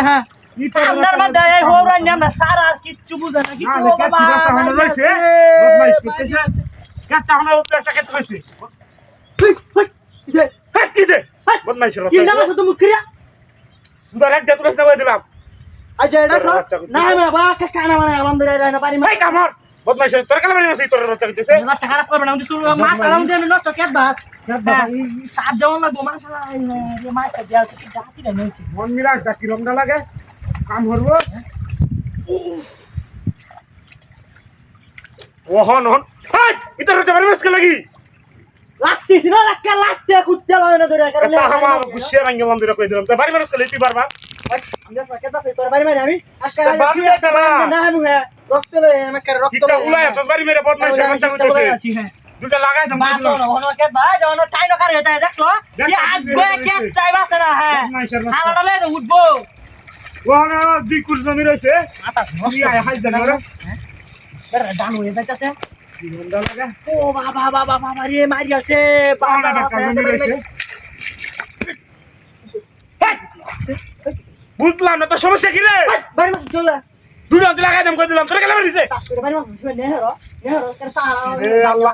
হ্যাঁ আপনার মধ্যে এই হোরান না সারা আর কিচ্ছু বুঝে না কিছু না কে তিরা বদমাইশ কেতা হনা উত্তর একটা হইছে হাত কি দে বদমাইশের কি বাচ্চা জানো তুমি ক্রিয়া দুটা এক জাতুরে সামনে দিলাম। আচ্ছা এটা না বাবা কানা মানে এমন ধরে আরে না বাড়ি ভাই মাসি কামর বদমাইশের তোর কালামানি আছে ইতর বাচ্চা কইতেছে নষ্ট খারাপ করবে না তুই মাছ আলাম দিয়ে নষ্ট খেত বাস। সাত যেমন লাগবো মাছ মাছ দেওয়া জাতি না নেছি মন মিরাজ ডাকি লাগে। কাম করব ওহন হন হাই! ইতর মাসকে লাগি। লাগতেছি না লাক্কা লাগতে কুত্তে লাগে না ধরে কারণে এসা হামা গুছিয়ে ভাঙ্গে মন্দিরে কই দিলাম। তো বাড়ি মানুষ তুই পারবা আমি যা পাকে দাসে তোর বাড়ি মারি আমি? আজকে বাড়ি যাইতে না। আমি হ্যাঁ রক্ত লই আমি করে রক্ত কিটা উলাই আছস বাড়ি মেরে বদমাইশের বাচ্চা কইতেছে। দুটা লাগাই দাম বাস না হনো কে ভাই যাও টাই না করে যায় দেখছ? কি আজ গে কে চাই বাস না হ্যাঁ। হালাটা উঠবো। জমি রইছে মাথা তুই হাই জানা রে রে ডান হয়ে যাইতাছে। জীবনটা লাগা ও বাবা রে মারি বুঝলাম না তো সমস্যা কি রে বাড়ি দুটা লাগাই দাম কই দিলাম তোর কেন মারিছে তোর বাড়ি মাস শুনে নেহরো নেহরো কেন সারা রে আল্লাহ।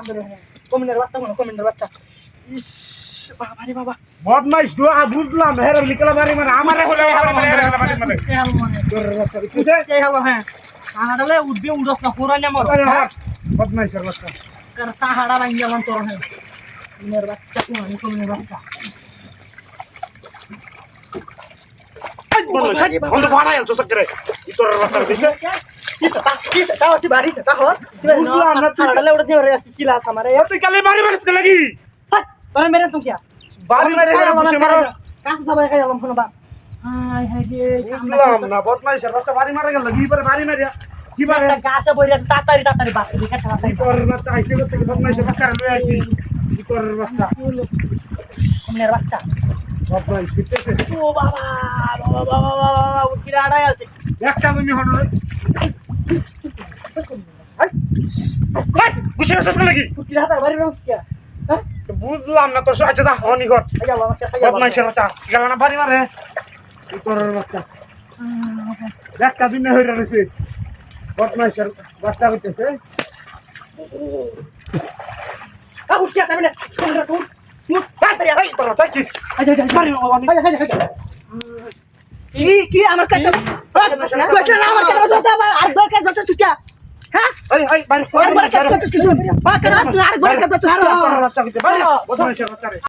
কমিনের বাচ্চা ইস রে বাবা বদমাইশ দুয়া বুঝলাম মানে মানে মানে মনে উঠবে উড়স না পুরান বদমাইশের বাচ্চা কারণ সাহাড়া ভাঙি গেলাম তোর হ্যাঁ। বাচ্চা কোন কমিনের বাচ্চা? বন্ধ সক্রে তোর দিছে বাড়ি মারি তোরে বাচ্চা বাড়ি মারা গেল কি পারে বাড়ি মারিয়া। বাচ্চা ও বাবা বাবা বাবা বাবা উঠিরা আড়াই আছে? একটা তুমি হন গুছিয়ে আসছ লাগি উঠিরা হাতার বাড়ি রস কি হ্যাঁ? বুঝলাম না তোর আচ্ছা যা হনি ঘর বাচ্চা। গেল না বাড়ি মারে। তোর বাচ্চা। একটা দিন হয়ে রয়েছে। বদমাইশের বাচ্চা হইতেছে আ উঠিয়া তাই না কমিনের উঠ উঠ তাড়াতাড়ি আই তোর বাচ্চা কি আচ্ছা আচ্ছা বাড়ি হাই হাই হাই কি কি আমার